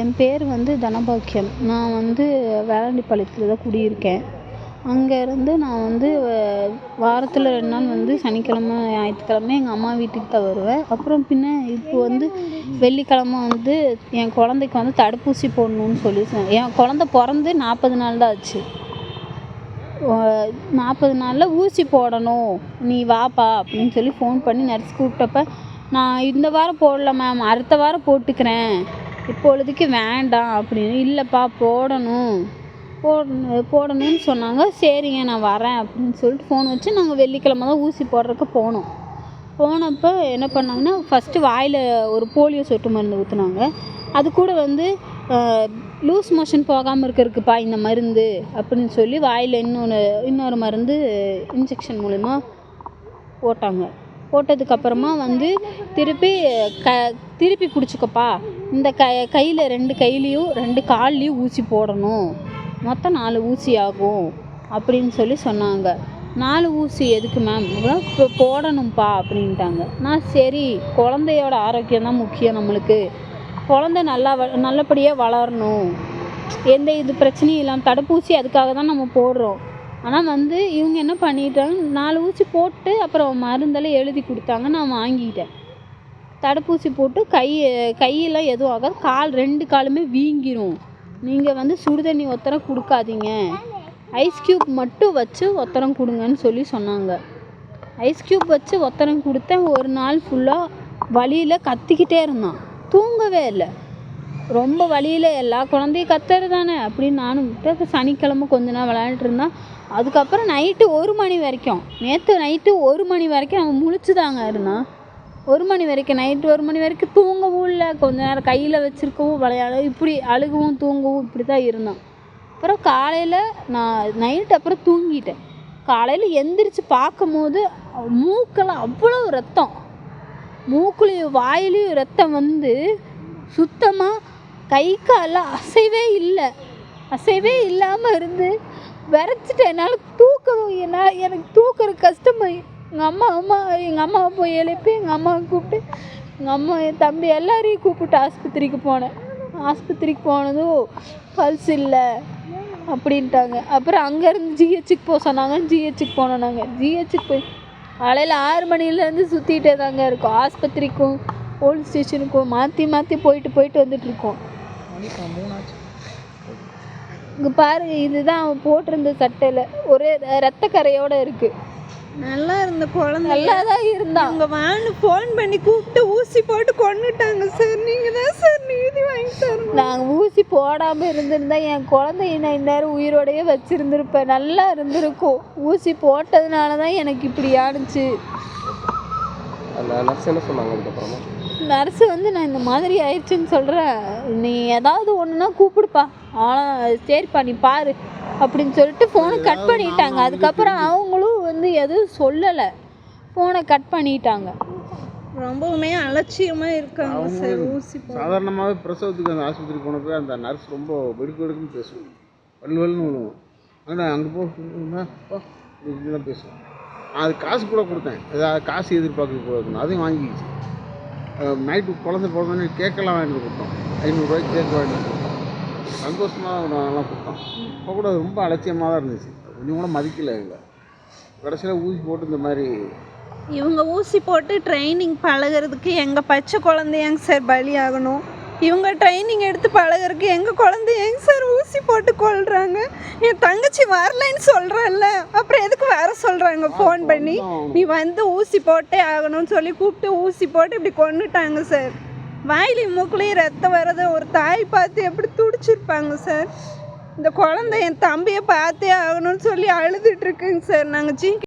என் பேர் வந்து தனபாக்கியம். நான் வந்து வேளாண்டிப்பாளையத்தில் தான் குடியிருக்கேன். அங்கேருந்து நான் வந்து வாரத்தில் ரெண்டு நாள் வந்து சனிக்கிழம ஞாயிற்றுக்கிழம எங்கள் அம்மா வீட்டுக்கு தான் வருவேன். அப்புறம் பின்ன இப்போ வந்து வெள்ளிக்கிழம வந்து என் குழந்தைக்கு வந்து தடுப்பூசி போடணும்னு சொல்லி என் குழந்த பிறந்து நாற்பது நாள் தான் ஆச்சு. நாற்பது நாளில் ஊசி போடணும். நீ வாப்பா அப்படின்னு சொல்லி ஃபோன் பண்ணி நர்ஸ் கூப்பிட்டப்ப நான் இந்த வாரம் போடல மேம் அடுத்த வாரம் போட்டுக்கிறேன். இப்பொழுதைக்கு வேண்டாம் அப்படின்னு. இல்லைப்பா போடணும். போடணும் போடணும்னு சொன்னாங்க. சரிங்க நான் வரேன் அப்படின்னு சொல்லிட்டு ஃபோன் வச்சு நாங்கள் வெள்ளிக்கிழமை தான் ஊசி போடுறதுக்கு போனோம். போனப்போ என்ன பண்ணாங்கன்னா ஃபஸ்ட்டு வாயில் ஒரு போலியோ சொட்டு மருந்து ஊற்றுனாங்க அது கூட வந்து லூஸ் மோஷன் போகாமல் இருக்கிறதுக்குப்பா இந்த மருந்து அப்படின்னு சொல்லி வாயில் இன்னொன்று இன்னொரு மருந்து இன்ஜெக்ஷன் மூலிமா போட்டாங்க. போட்டதுக்கப்புறமா வந்து திருப்பி க திருப்பி பிடிச்சிக்கப்பா இந்த க கையில் ரெண்டு கையிலையும் ரெண்டு கால்லையும் ஊசி போடணும். மொத்தம் நாலு ஊசி ஆகும் அப்படின்னு சொல்லி சொன்னாங்க. நாலு ஊசி எதுக்கு மேம் இப்போ போடணும்ப்பா அப்படின்ட்டாங்க. நான் சரி குழந்தையோட ஆரோக்கியம் தான் முக்கியம் நம்மளுக்கு. குழந்த நல்லா வ நல்லபடியாக வளரணும். எந்த இது பிரச்சனையும் இல்லாமல் தடுப்பூசி அதுக்காக தான் நம்ம போடுறோம். ஆனால் வந்து இவங்க என்ன பண்ணிட்டாங்க? நாலு ஊசி போட்டு அப்புறம் மருந்தெல்லாம் எழுதி கொடுத்தாங்க. நான் வாங்கிக்கிட்டேன் தடுப்பூசி போட்டு கை கையெல்லாம் எதுவும் ஆகாது. கால் ரெண்டு காலுமே வீங்கிரும். நீங்கள் வந்து சுடுதண்ணி ஒத்தரம் கொடுக்காதீங்க. ஐஸ் க்யூப் மட்டும் வச்சு ஒத்தரம் கொடுங்கன்னு சொல்லி சொன்னாங்க. ஐஸ் க்யூப் வச்சு ஒத்தரம் கொடுத்தேன். ஒரு நாள் ஃபுல்லாக வழியில் கத்திக்கிட்டே இருந்தான். தூங்கவே இல்லை. ரொம்ப வழியில் எல்லா குழந்தையும் கத்துறது தானே? அப்படின்னு நானும் விட்டு சனிக்கிழமை கொஞ்ச நேரம் விளையாண்டுட்டு அதுக்கப்புறம் நைட்டு ஒரு மணி வரைக்கும் நேற்று நைட்டு ஒரு மணி வரைக்கும் அவன் முழிச்சு தாங்க இருந்தான். ஒரு மணி வரைக்கும் நைட்டு ஒரு மணி வரைக்கும் தூங்கவும் இல்லை. கொஞ்ச நேரம் கையில் வச்சுருக்கவும் விளையாட இப்படி அழுகவும் தூங்கவும் இப்படி தான் இருந்தான். அப்புறம் காலையில் நான் நைட்டு அப்புறம் தூங்கிட்டேன். காலையில் எந்திரிச்சு பார்க்கும்போது மூக்கெல்லாம் அவ்வளோ ரத்தம். மூக்குலேயும் வாயிலையும் ரத்தம் வந்து சுத்தமாக கை காலில் அசைவே இல்லை. அசைவே இல்லாமல் இருந்து விரைச்சிட்டு என்னால் தூக்கவும் என்னால் எனக்கு தூக்குறது கஷ்டமாயி எங்கள் அம்மா அம்மா எங்கள் அம்மாவை போய் எழுப்பி எங்கள் அம்மாவை கூப்பிட்டு எங்கள் அம்மா என் தம்பி எல்லாரையும் கூப்பிட்டு ஆஸ்பத்திரிக்கு போனேன். ஆஸ்பத்திரிக்கு போனதும் பல்ஸ் இல்லை அப்படின்ட்டாங்க. அப்புறம் அங்கேருந்து ஜிஹெச்சுக்கு போக சொன்னாங்க. ஜிஹெச்சுக்கு போனோம் நாங்கள் ஜிஹெச்சுக்கு போய் காலையில் ஆறு மணிலேருந்து சுற்றிட்டே தாங்க இருக்கோம். ஆஸ்பத்திரிக்கும் போலீஸ் ஸ்டேஷனுக்கும் மாற்றி மாற்றி போயிட்டு போயிட்டு வந்துட்டுருக்கோம் இங்கே பாருங்க இதுதான் அவன் போட்டிருந்த சட்டையில். ஒரே ரத்த கரையோட இருக்கு. நல்லா இருந்த குழந்தை. நல்லா தான் இருந்தான். அவங்க வேனு ஃபோன் பண்ணி கூப்பிட்டு ஊசி போட்டு கொண்டுட்டாங்க சார் நீங்க தான் சார் நீதி வாங்கி தரணும். நாங்கள் ஊசி போடாமல் இருந்திருந்தா என் குழந்தைய நான் இந்நேரம் உயிரோடையே வச்சிருந்திருப்பேன் நல்லா இருந்திருக்கும். ஊசி போட்டதுனால தான் எனக்கு இப்படி ஆணுச்சு. அந்த நர்ஸ் என்ன சொன்னாங்க அதுக்கப்புறமா? நர்ஸு வந்து நான் இந்த மாதிரி ஆயிடுச்சுன்னு சொல்கிறேன் நீ ஏதாவது ஒன்றுனா கூப்பிடுப்பா. ஆனால் சரிப்பா நீ பாரு அப்படின்னு சொல்லிட்டு ஃபோனை கட் பண்ணிட்டாங்க. அதுக்கப்புறம் அவங்களும் வந்து எதுவும் சொல்லலை. ஃபோனை கட் பண்ணிட்டாங்க. ரொம்பவுமே அலட்சியமா இருக்காங்க சார் ஊசி போ சாதாரணமாகவே பிரசவத்துக்கு அந்த ஆஸ்பத்திரிக்கு போனப்போ அந்த நர்ஸ் ரொம்ப வெடுக்கு வெடுக்குன்னு பேசுவோம் வலு வலுன்னு விழுவோம் ஆனால் அங்கே போ இங்க போ இப்படிலாம் பேசுவோம் அது காசு கூட கொடுத்தேன். ஏதாவது காசு எதிர்பார்க்க கூடாதுன்னு அதையும் வாங்கிக்கிச்சு. நைட்டு குழந்தை பிறந்தோன்னு கேக்கெல்லாம் வாங்கிட்டு கொடுத்தோம். ஐநூறுரூவாய்க்கு கேக் வாங்கிட்டு வந்து கொடுத்தோம். சந்தோஷமாக நாங்களாம் கொடுத்தோம். அப்போ கூட ரொம்ப அலட்சியமாக தான் இருந்துச்சு. கொஞ்சம் கூட மதிக்கலை எங்களை கடைசியில் ஊசி போட்டு இந்த மாதிரி இவங்க ஊசி போட்டு ட்ரைனிங் பழகுறதுக்கு எங்கள் பச்சை குழந்தையாங்க சார் பலியாகணும் இவங்க ட்ரைனிங் எடுத்து பழகுறதுக்கு எங்க குழந்தையங்க சார் ஊசி போட்டு கொள்றாங்க என் தங்கச்சி வரலைன்னு சொல்றல்ல அப்புறம் சொல்றாங்க ஃபோன் பண்ணி நீ வந்து ஊசி போட்டே ஆகணும்னு சொல்லி கூப்பிட்டு ஊசி போட்டு இப்படி கொன்னுட்டாங்க சார் வாயிலையும் மூக்குலையும் ரத்தம் வர்றதை ஒரு தாய் பார்த்து எப்படி துடிச்சிருப்பாங்க சார் இந்த குழந்தை என் தம்பியை பார்த்தே ஆகணும்னு சொல்லி அழுதுட்டு இருக்குங்க சார் நாங்கள் ஜி